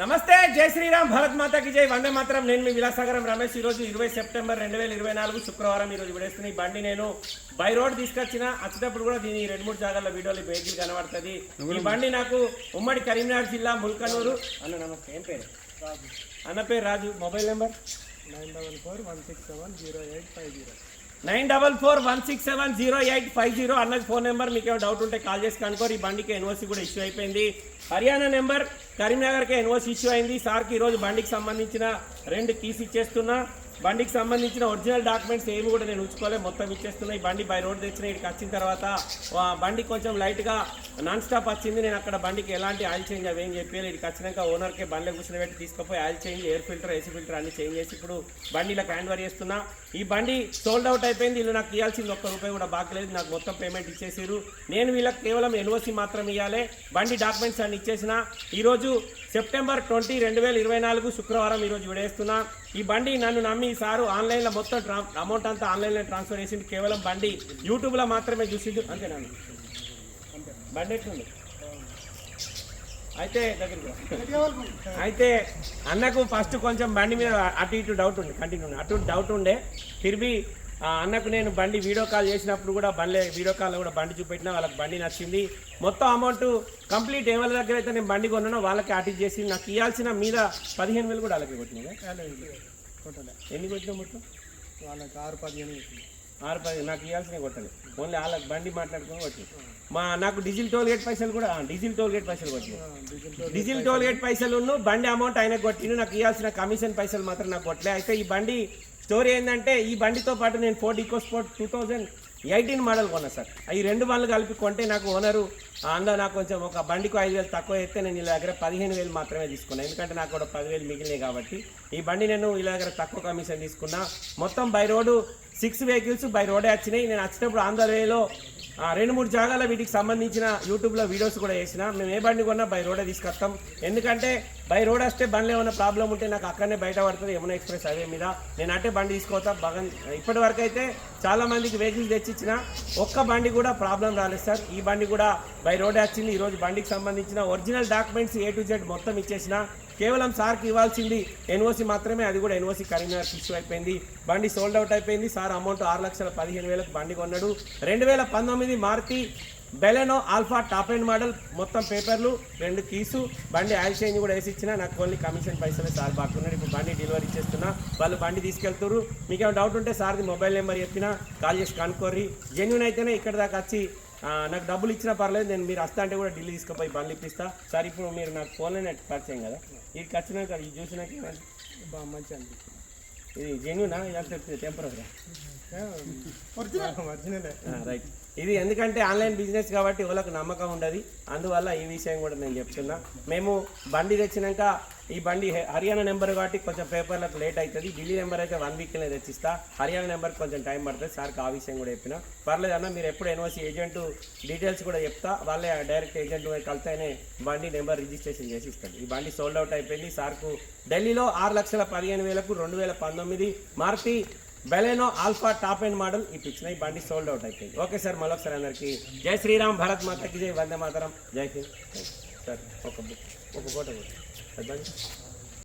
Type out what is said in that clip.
నమస్తే జై శ్రీరామ్ భారత్ మాతాకి జై. వందే మాత్రం. నేను మీ విలాసాగరం రమేష్. ఈ రోజు ఇరవై సెప్టెంబర్ రెండు వేల ఇరవై నాలుగు శుక్రవారం ఈ రోజు విడేస్తున్న ఈ బండి నేను బై రోడ్ తీసుకొచ్చిన. వచ్చేటప్పుడు కూడా దీని రెండు మూడు జాగాల్లో వీడియోలు వెహికల్ కనబడుతుంది. ఈ బండి నాకు ఉమ్మడి కరీంనగర్ జిల్లా ముల్కనూరు. అన్న నమస్తే ఏం పేరు? అన్న పేరు Raju. Mobile number? Nine double four one six seven zero eight five zero. Nine double four one six seven zero eight five zero అన్నది ఫోన్ నెంబర్. మీకు ఏమైనా డౌట్ ఉంటే కాల్ చేసి కనుకోరు ఈ బండికి ఎన్ఓసి కూడా ఇష్యూ అయిపోయింది. హర్యానా నెంబర్ కరీంనగర్కి ఎన్ఓసి ఇష్యూ అయింది. సార్కి ఈరోజు బండికి సంబంధించిన రెండు కీస్ ఇచ్చేస్తున్నా. బండికి సంబంధించిన ఒరిజినల్ డాక్యుమెంట్స్ ఏమి కూడా నేను ఉంచుకోలే మొత్తం ఇచ్చేస్తున్నాయి బండి బై రోడ్ తెచ్చిన ఇక్కడికి వచ్చిన తర్వాత బండి కొంచెం లైట్గా నాన్ స్టాప్ వచ్చింది. నేను అక్కడ బండికి ఎలాంటి ఆయిల్ చేంజ్ అవేం చెప్పి ఇక్కడికి వచ్చినాక ఓనర్కే బండ్లో కూర్చొని పెట్టి తీసుకుపోయి oil change air filter AC filter అన్ని చేంజ్ చేసి ఇప్పుడు బండిలో హ్యాండ్ ఓవర్ చేస్తున్నా. ఈ బండి సోల్డ్ అవుట్ అయిపోయింది. వీళ్ళు నాకు ఇవ్వాల్సింది ఒక్క రూపాయి కూడా బాగలేదు నాకు మొత్తం పేమెంట్ ఇచ్చేసారు నేను వీళ్ళకి కేవలం ఎన్ఓసి మాత్రం ఇవ్వాలి బండి డాక్యుమెంట్స్ అన్ని ఇచ్చేసిన. ఈరోజు సెప్టెంబర్ ట్వంటీ రెండు వేల ఇరవై నాలుగు శుక్రవారం ఈరోజు విడేస్తున్నా. ఈ బండి నన్ను నమ్మి సారు ఆన్లైన్లో మొత్తం ట్రా అమౌంట్ అంతా ఆన్లైన్లో ట్రాన్స్ఫర్ చేసింది కేవలం బండి యూట్యూబ్లో మాత్రమే చూసిండు. నన్ను. బండి ఎట్లుంది? అయితే అయితే అన్నకు ఫస్ట్ కొంచెం బండి మీద అటు ఇటు డౌట్ ఉండే కంటిన్యూ అటు ఇటు డౌట్ ఉండే. తిరిగి అన్నకు నేను బండి వీడియో కాల్ చేసినప్పుడు కూడా బండి వీడియో కాల్ కూడా బండి చూపెట్టినా వాళ్ళకి బండి నచ్చింది. మొత్తం అమౌంట్ కంప్లీట్ ఎవరి దగ్గర అయితే నేను బండి కొన్నానో వాళ్ళకి అటు చేసి నాకు ఇవ్వాల్సిన మీద పదిహేను వేలు కూడా వాళ్ళకి కొట్టినాయి ఎన్ని కొట్టినా మొత్తం? వాళ్ళకి ఆరు పదిహేను. ఆరు పది నాకు ఇవ్వాల్సిన కొట్టలేదు ఓన్లీ వాళ్ళకి బండి మాట్లాడుకుని కొట్టింది మా నాకు డీజిల్ టోల్ గేట్ పైసలు కూడా డీజిల్ టోల్ గేట్ పైసలు కొట్టినాయి డీజిల్ టోల్ గేట్ పైసలు. బండి అమౌంట్ ఆయనకు కొట్టిండు నాకు ఇవ్వాల్సిన కమిషన్ పైసలు మాత్రం నాకు కొట్టలే. అయితే ఈ బండి స్టోరీ ఏంటంటే ఈ బండితో పాటు నేను Ford EcoSport two thousand eighteen model కొన్నా సార్. ఈ రెండు బండ్లు కలిపి కొంటే నాకు ఓనరు అందులో నాకు కొంచెం ఒక బండికి ఐదు వేలు తక్కువ అయితే నేను ఇలా దగ్గర పదిహేను వేలు మాత్రమే తీసుకున్నాను ఎందుకంటే నాకు కూడా పదివేలు మిగిలినాయి కాబట్టి. ఈ బండి నేను ఇలా దగ్గర తక్కువ కమిషన్ తీసుకున్నా. మొత్తం by road six vehicles by రోడే వచ్చినాయి. నేను వచ్చేటప్పుడు ఆంధ్రవేలో రెండు మూడు జాగాల వీటికి సంబంధించిన యూట్యూబ్లో వీడియోస్ కూడా వేసిన. మేము ఏ బండి కొన్నా బై రోడే తీసుకొస్తాం. ఎందుకంటే బై రోడ్ వస్తే బండ్లు ఏమైనా ప్రాబ్లం ఉంటే నాకు అక్కడనే బయట పడుతుంది యమున ఎక్స్ప్రెస్ హైవే మీద. నేను అంటే బండి తీసుకోవచ్చా బాగా ఇప్పటి వరకు అయితే చాలా మందికి వెహికల్స్ తెచ్చిచ్చిన ఒక్క బండి కూడా ప్రాబ్లం రాలేదు సార్. ఈ బండి కూడా బై రోడ్ వచ్చింది ఈరోజు బండికి సంబంధించిన original documents A to Z మొత్తం ఇచ్చేసిన. కేవలం సార్కి ఇవ్వాల్సింది ఎన్ఓసి మాత్రమే అది కూడా ఎన్ఓసి కరీంనగర్ ఇష్యూ అయిపోయింది. బండి సోల్డ్ అవుట్ అయిపోయింది. సార్ అమౌంట్ ఆరు లక్షల పదిహేను వేలకు బండి కొన్నాడు. రెండు వేల పంతొమ్మిది Maruti Baleno alpha top end model మొత్తం పేపర్లు రెండు కీసు బండి ఆయిల్ చేంజ్ కూడా వేసి ఇచ్చిన. నాకు ఓన్లీ కమిషన్ పైసలే సార్ బాగున్నారు ఇప్పుడు బండి డెలివరీ ఇచ్చేస్తున్నా వాళ్ళు బండి తీసుకెళ్తారు మీకు ఏమైనా డౌట్ ఉంటే సార్ది మొబైల్ నెంబర్ చెప్పినా కాల్ చేసి కనుక్కోర్రి. జెన్యున్ అయితేనే ఇక్కడ దాకా వచ్చి నాకు డబ్బులు ఇచ్చినా పర్లేదు. నేను మీరు వస్తా అంటే కూడా ఢిల్లీ తీసుకుపోయి బండ్లు ఇప్పిస్తా. సార్ ఇప్పుడు మీరు నాకు ఫోన్లోనే పరిచయం కదా. ఇది వచ్చినాక ఇది చూసినాక మంచి అనిపిస్తుంది ఇది జెన్యునా ఇదంతా టెంపరీ రైట్ ఇది ఎందుకంటే ఆన్లైన్ బిజినెస్ కాబట్టి వాళ్ళకు నమ్మకం ఉండదు. అందువల్ల ఈ విషయం కూడా నేను చెప్తున్నా. మేము బండి తెచ్చినాక ఈ బండి హర్యానా నెంబర్ కాబట్టి కొంచెం పేపర్లకు లేట్ అవుతుంది ఢిల్లీ నెంబర్ అయితే వన్ వీక్లోనే తెచ్చిస్తా. హర్యానా నెంబర్ కొంచెం టైం పడుతుంది. సార్కి ఆ విషయం కూడా చెప్పిన. పర్లేదు అన్న మీరు ఎప్పుడు ఎన్ఓసి ఏజెంట్ డీటెయిల్స్ కూడా చెప్తా. వాళ్ళే డైరెక్ట్ ఏజెంట్ కలితేనే బండి నెంబర్ రిజిస్ట్రేషన్ చేసి ఇస్తాడు ఈ బండి సోల్డ్ అవుట్ అయిపోయింది. సార్కు ఢిల్లీలో ఆరు లక్షల పదిహేను వేలకు రెండు వేల పంతొమ్మిది Maruti Baleno alpha top end model ఇప్పించిన ఈ బండి సోల్డ్ అవుట్ అయిపోయింది ఓకే సార్ మరొకసారి అందరికి జై శ్రీరామ్ భరత్ మాతకి జై వందే మాతరం జై హింద్ సార్ ఒక బుక్ ఒక ఫోటో కొట్టు. పెద్దది.